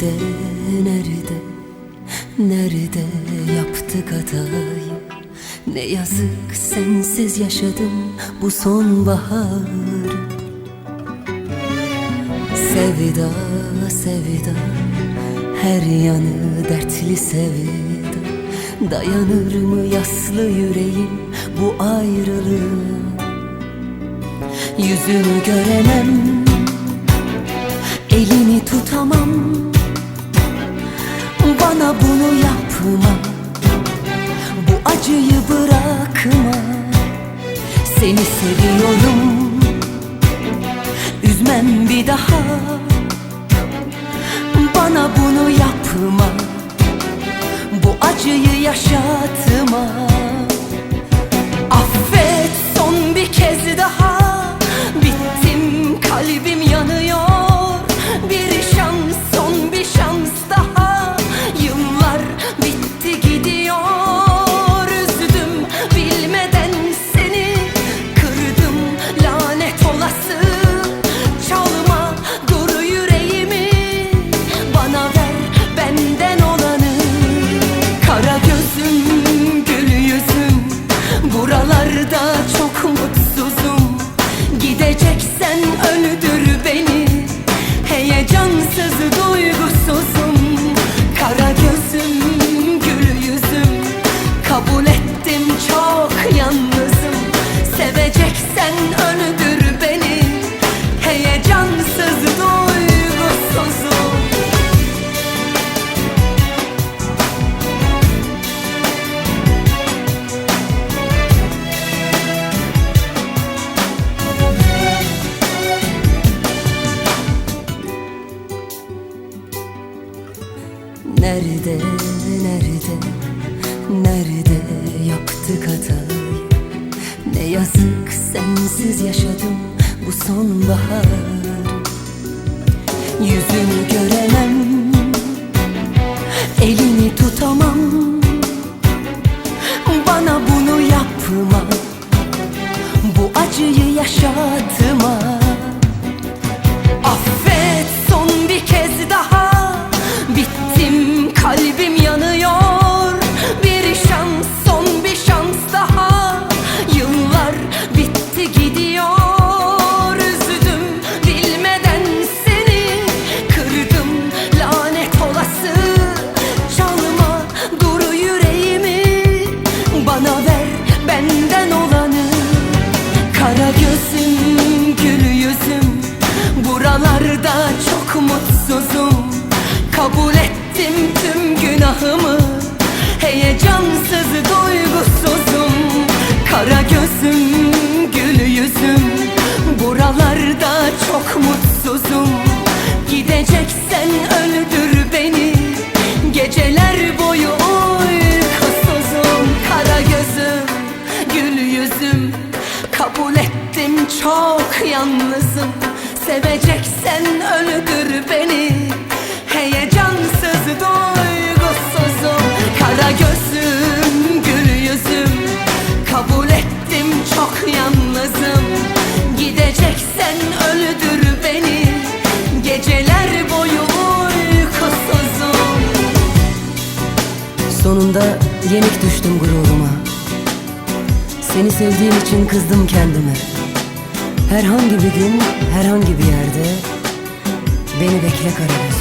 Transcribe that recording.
Nerede, nerede, nerede yaptık hatayı Ne yazık sensiz yaşadım bu sonbaharı. Sevda, sevda, her yanı dertli sevda. Dayanır mı yaslı yüreğim bu ayrılığa? Yüzünü göremem Elini tutamam Bana bunu yapma. Bu acıyı bırakma. Seni seviyorum. Üzmem bir daha. Bana bunu yapma. Bu acıyı yaşatma öldür beni Nerede, nerede, nerede yaptık hatayı Ne yazık sensiz yaşadım bu sonbahar. Yüzünü göremem, elini tutamam. Bana bunu yapma, bu acıyı yaşatma günahımı Heyecansız duygusuzum. Kara gözüm, gül yüzüm Buralarda çok mutsuzum. Gideceksen öldür beni Geceler boyu uykusuzum. Kara gözüm, gül yüzüm Kabul ettim çok yalnızım. Seveceksen öldür beni Heyecansız Sonunda yenik düştüm gururuma. Seni sevdiğim için kızdım kendime. Herhangi bir gün, herhangi bir yerde Beni bekle Karagöz